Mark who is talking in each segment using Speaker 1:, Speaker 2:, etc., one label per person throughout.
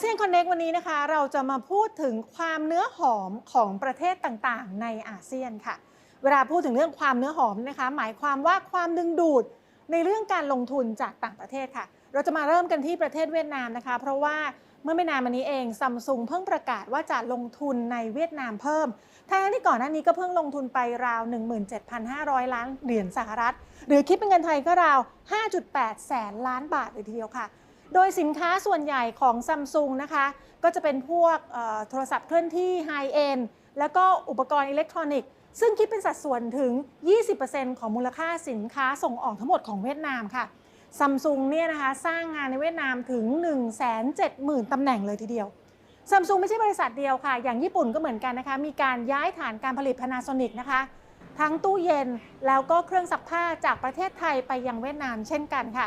Speaker 1: เซียนคอนเน็กวันนี้นะคะ เราจะมาพูดถึงความเนื้อหอมของประเทศต่างๆ ในอาเซียนค่ะ เวลาพูดถึงเรื่องความเนื้อหอมนะคะ หมายความว่าความดึงดูดในเรื่องการลงทุนจากต่างประเทศค่ะ เราจะมาเริ่มกันที่ประเทศเวียดนามนะคะ เพราะว่าเมื่อไม่นานมานี้เองซัมซุงเพิ่งประกาศว่าจะลงทุนในเวียดนามเพิ่มทั้งที่ก่อนหน้านี้ก็เพิ่งลงทุนไปราว 17,500 ล้านเหรียญสหรัฐ หรือคิดเป็นเงินไทยก็ราว 5.8 แสนล้านบาทเลยทีเดียวค่ะ โดยสินค้าส่วนใหญ่ของซัมซุงนะคะ ก็จะเป็นพวกโทรศัพท์เคลื่อนที่ไฮเอ็นแล้วก็อุปกรณ์อิเล็กทรอนิกส์ซึ่งคิดเป็นสัดส่วนถึง 20%ของมูลค่าสินค้าส่งออกทั้งหมดของเวียดนามค่ะซัมซุงเนี่ยนะคะสร้างงานในเวียดนามถึง 170,000ตำแหน่งเลยทีเดียวซัมซุงไม่ใช่บริษัทเดียวค่ะ อย่างญี่ปุ่นก็เหมือนกันนะคะ มีการย้ายฐานการผลิต Panasonic นะคะ ทั้งตู้เย็นแล้วก็เครื่องซักผ้าจากประเทศไทยไปยังเวียดนามเช่นกันค่ะ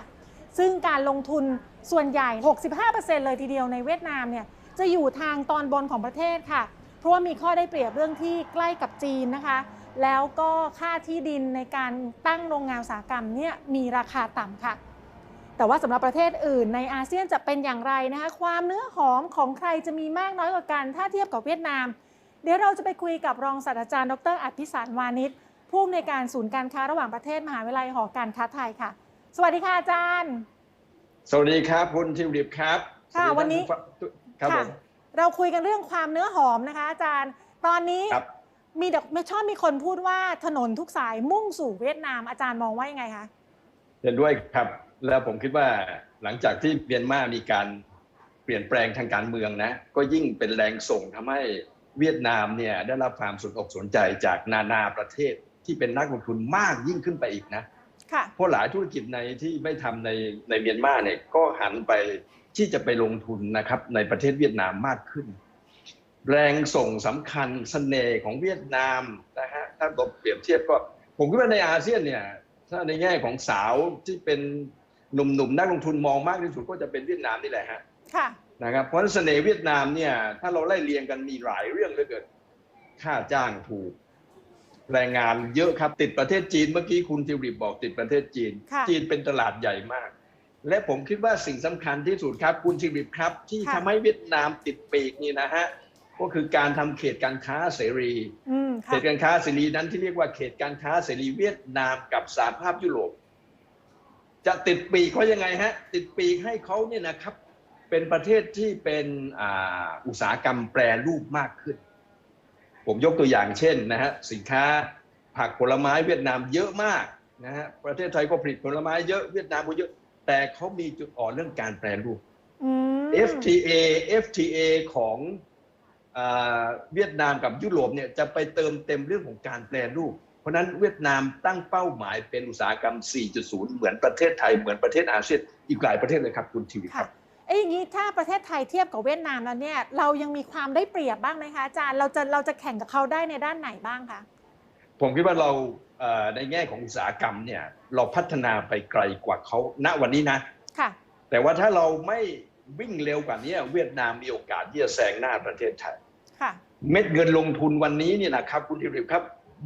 Speaker 1: ซึ่งการลงทุนส่วนใหญ่ 65%เลยทีเดียวในเวียดนามเนี่ยจะอยู่ทางตอนบนของประเทศค่ะ เพราะว่ามีข้อได้เปรียบเรื่องที่ใกล้กับจีนนะคะ แล้วก็ค่าที่ดินในการตั้งโรงงานอุตสาหกรรมเนี่ยมีราคาต่ำค่ะ แต่ว่าสำหรับประเทศอื่นในอาเซียนจะเป็นอย่างไรนะคะ ความเนื้อหอมของใครจะมีมากน้อยกว่ากันถ้าเทียบกับเวียดนาม เดี๋ยวเราจะไปคุยกับรองศาสตราจารย์ ดรอภิสารวานิชผู้อำนวยการศูนย์การค้าระหว่างประเทศมหาวิทยาลัยหอการค้าไทยค่ะ สวัสดีค่ะอาจารย์
Speaker 2: สวัสดีครับคุณทิวลิปครับ
Speaker 1: ค่ะ
Speaker 2: สดี
Speaker 1: วันนี้
Speaker 2: ท่าผู้ฟังครับผม
Speaker 1: เราคุยกันเรื่องความเนื้อหอมนะคะ อาจารย์ ตอนนี้
Speaker 2: ครับ
Speaker 1: มีเด็กไม่ชอบมีคนพูดว่าถนนทุกสายมุ่งสู่เวียดนามอาจารย์มองว่ายังไงคะ
Speaker 2: เห็นด้วยครับ แล้วผมคิดว่าหลังจากที่เมียนมามีการเปลี่ยนแปลงทางการเมืองนะ ก็ยิ่งเป็นแรงส่งทำให้เวียดนามเนี่ยได้รับความสนอกสนใจจากนานาประเทศที่เป็นนักลงทุนมากยิ่งขึ้นไปอีกนะ
Speaker 1: ค่ะ
Speaker 2: เพราะหลายธุรกิจในที่ไม่ทำในในเมียนมาเนี่ยก็หันไปที่จะไปลงทุนนะครับ ในประเทศเวียดนามมากขึ้น แรงส่งสำคัญเสน่ห์ของเวียดนามนะฮะถ้าเราเปรียบเทียบก็ ผมคิดว่าในอาเซียนเนี่ยถ้าในแง่ของสาวที่เป็นหนุ่มๆนักลงทุนมองมากที่สุดก็จะเป็นเวียดนามนี่แหละฮะ
Speaker 1: ค่ะ
Speaker 2: นะครับเพราะฉะนั้นเสน่ห์เวียดนามเนี่ยถ้าเราไล่เรียงกันมีหลายเรื่องเหลยเกิดค่าจ้างถูก แรงงานเยอะครับติดประเทศจีนเมื่อกี้คุณทิวริบบอกติดประเทศจีน
Speaker 1: ค่ะ
Speaker 2: จีนเป็นตลาดใหญ่มาก และผมคิดว่าสิ่งสำคัญที่สุดครับคุณทิวริบครับ ที่
Speaker 1: ค่ะ
Speaker 2: ทำให้เวียดนามติดปีกนี่นะฮะก็คือการทำเขตการค้าเสรี
Speaker 1: อืม
Speaker 2: เข
Speaker 1: ค่ะ
Speaker 2: ตการค้าเสรีนั้นที่เรียกว่าเขตการค้าเสรีเวียดนามกับสหภาพยุโรปจะติดปีกเขายังไงฮะ ติดปีกให้เขาเนี่ยนะครับ เป็นประเทศที่เป็นอ่าอุตสาหกรรมแปรรูปมากขึ้น ผมยกตัวอย่างเช่นนะฮะสินค้าผักผลไม้เวียดนามเยอะมากนะฮะประเทศไทยก็ผลิตผลไม้เยอะเวียดนามก็เยอะ แต่เขามีจุดอ่อนเรื่องการแปรรูป
Speaker 1: อืม
Speaker 2: FTA FTA ของอาเวียดนามกับยุโรปเนี่ยจะไปเติมเต็มเรื่องของการแปรรูป เพราะฉะนั้นเวียดนามตั้งเป้าหมายเป็นอุตสาหกรรม 4.0 เหมือนประเทศไทยเหมือนประเทศอาเซียนอีกหลายประเทศเลยครับคุณทีวีค
Speaker 1: ค่ะ
Speaker 2: รับ
Speaker 1: เอ้ยอย่างนี้ถ้าประเทศไทยเทียบกับเวียดนามแล้วเนี่ยเรายังมีความได้เปรียบบ้างไหมคะอาจารย์เราจะเราจะแข่งกับเขาได้ในด้านไหนบ้างคะ
Speaker 2: ผมคิดว่าเราเอ่อในแง่ของอุตสาหกรรมเนี่ยเราพัฒนาไปไกลกว่าเขาณวันนี้นะ
Speaker 1: ค่ะ
Speaker 2: แต่ว่าถ้าเราไม่วิ่งเร็วกว่านี้เวียดนามมีโอกาสที่จะแซงหน้าประเทศไทย
Speaker 1: ค่ะ
Speaker 2: เม็ดเงินลงทุนวันนี้เนี่ยนะครับคุณทิริบครับ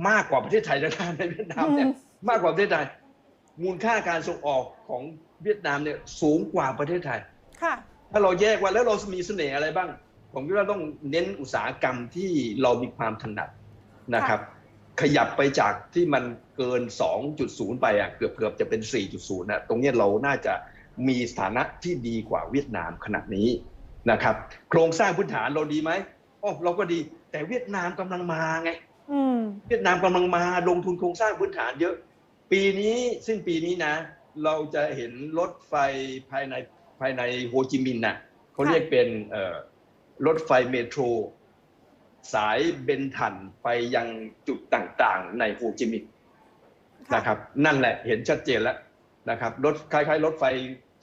Speaker 2: มากกว่าประเทศไทยแล้วนะในเวียดนามเนี่ย
Speaker 1: อืม
Speaker 2: มากกว่าประเทศไทยมูลค่าการส่งออกของเวียดนามเนี่ยสูงกว่าประเทศไทย
Speaker 1: ค่ะ
Speaker 2: ถ้าเราแยกว่าแล้วเรามีเสน่ห์อะไรบ้าง ผมคิดว่าต้องเน้นอุตสาหกรรมที่เรามีความถนัดนะครับ ขยับไปจากที่มันเกิน 2.0 ไปอะเกือบเกือบจะเป็น 4.0นะตรงเนี้ยเราน่าจะมีสถานะที่ดีกว่าเวียดนามขนาดนี้นะครับ โครงสร้างพื้นฐานเราดีไหมโอ้เราก็ดีแต่เวียดนามกำลังมาไง
Speaker 1: อืม
Speaker 2: เวียดนามกำลังมาลงทุนโครงสร้างพื้นฐานเยอะ ปีนี้สิ้นปีนี้นะ เราจะเห็นรถไฟภายใน ภายในโฮจิมินห์น่ะเขาเรียกเป็นเอ่อรถไฟเมโทร สายเบนทันไปยังจุดต่างๆ ในโฮจิมินห์
Speaker 1: ค่ะ
Speaker 2: นะครับ นั่นแหละเห็นชัดเจนแล้วนะครับรถคล้ายๆ รถไฟ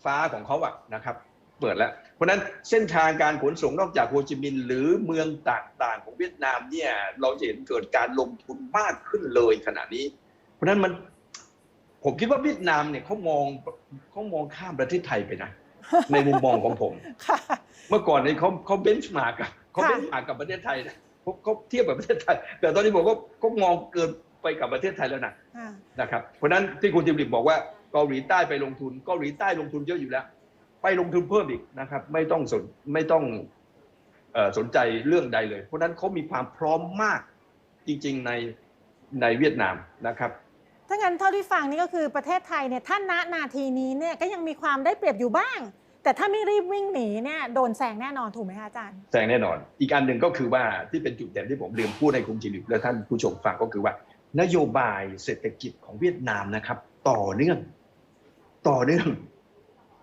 Speaker 2: ฟ้าของเขาอะนะครับ เปิดแล้ว เพราะฉะนั้นเส้นทางการขนส่งนอกจากโฮจิมินห์หรือเมืองต่างๆ ของเวียดนามเนี่ย เราจะเห็นเกิดการลงทุนมากขึ้นเลยขณะนี้ เพราะฉะนั้นมันผมคิดว่าเวียดนามเนี่ยเขามองเขามองข้ามประเทศไทยไปนะ ในมุมมองของผม
Speaker 1: ค่ะ
Speaker 2: เมื่อก่อนเนี่ยเขาเขาเบนช์มาร์กกับเขา
Speaker 1: ค่ะ
Speaker 2: เบนช์มาร์กกับประเทศไทยนะเขาเขาเทียบกับประเทศไทย แต่ตอนนี้ผมก็เขามองเกินไปกับประเทศไทยแล้วนะ
Speaker 1: อ่า
Speaker 2: นะครับ เพราะฉะนั้นที่คุณจิมริบบอกว่าเกาหลีใต้ไปลงทุนเกาหลีใต้ลงทุนเยอะอยู่แล้ว ไปลงทุนเพิ่มอีกนะครับ ไม่ต้องสนไม่ต้องเอ่อสนใจเรื่องใดเลย เพราะฉะนั้นเขามีความพร้อมมากจริง ๆในในเวียดนามนะครับ
Speaker 1: ถ้า งั้นเท่าที่ฟังนี่ก็คือประเทศไทยเนี่ยถ้านณนาทีนี้เนี่ยก็ยังมีความได้เปรียบอยู่บ้าง แต่ถ้าไม่รีบวิ่งหนีเนี่ยโดนแซงแน่นอนถูกไหมคะอาจารย์
Speaker 2: แซงแน่นอน อีกอันหนึ่งก็คือว่าที่เป็นจุดเด่นที่ผมลืมพูดให้คุณจิริและท่านผู้ชมฟังก็คือว่า นโยบายเศรษฐกิจของเวียดนามนะครับ ต่อเนื่อง ต่อเนื่อง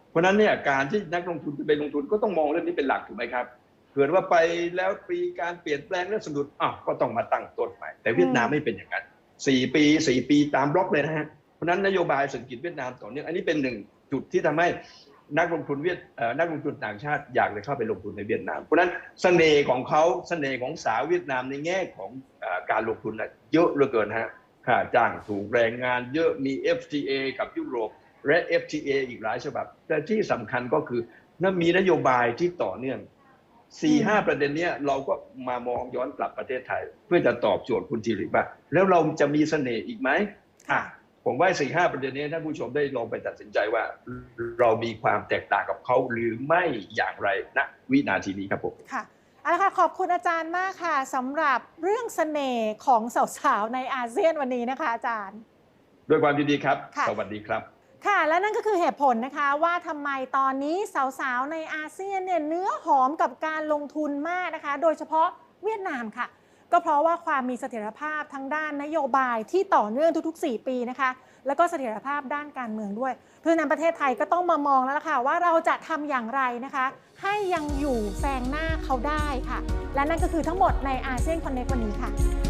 Speaker 2: เพราะนั้นเนี่ยการที่นักลงทุนจะไปลงทุนก็ต้องมองเรื่องนี้เป็นหลักถูกไหมครับเกิดว่าไปแล้วปีการเปลี่ยนแปลงเรื่องสะดุดอ้าวก็ต้องมาตั้งต้นใหม่แต่เวียดนามไม่เป็นอย่างนั้น สี่ปีสี่ปีตามบล็อกเลยนะฮะ เพราะนั้นนโยบายเศรษฐกิจเวียดนามต่อเนื่องอันนี้เป็นหนึ่งจุดที่ทำให้นักลงทุนเวียดนักลงทุนต่างชาติอยากจะเข้าไปลงทุนในเวียดนาม เพราะนั้นเสน่ห์ของเขาเสน่ห์ของสาวเวียดนามในแง่ของอการลงทุนนะเยอะเหลือเกินฮะค่าจ้างถูกแรงงานเยอะมี FTA กับยุโรปและ FTA อีกหลายฉบับ แต่ที่สำคัญก็คือนั่นมีนโยบายที่ต่อเนื่อง สี่ห้าประเด็นเนี้ยเราก็มามองย้อนกลับประเทศไทย เพื่อจะตอบโจทย์คุณจิริว่าแล้วเราจะมีเสน่ห์อีกไหมอะผมว่าสี่ห้าประเด็นนี้ท่านผู้ชมได้ลองไปตัดสินใจว่า เรามีความแตกต่างกับเขาหรือไม่อย่างไรณวินาทีนี้ครับผม
Speaker 1: ค่ะเอาละค่ะขอบคุณอาจารย์มากค่ะสำหรับเรื่องเสน่ห์ของสาวๆในอาเซียนวันนี้นะคะอาจารย์
Speaker 2: ด้วยความยินดีครับ
Speaker 1: ค่ะ
Speaker 2: สวัสดีครับ
Speaker 1: ค่ะและนั่นก็คือเหตุผลนะคะว่าทำไมตอนนี้สาวๆ ในอาเซียนเนี่ยเนื้อหอมกับการลงทุนมากนะคะ โดยเฉพาะเวียดนามค่ะ ก็เพราะว่าความมีเสถียรภาพทั้งด้านนโยบายที่ต่อเนื่องทุกๆ 4 ปีนะคะ แล้วก็เสถียรภาพด้านการเมืองด้วย เพราะนั้นประเทศไทยก็ต้องมามองแล้วล่ะค่ะว่าเราจะทำอย่างไรนะคะ ให้ยังอยู่แซงหน้าเขาได้ค่ะ และนั่นก็คือทั้งหมดในอาเซียนคอนเน c t วันนี้ค่ะ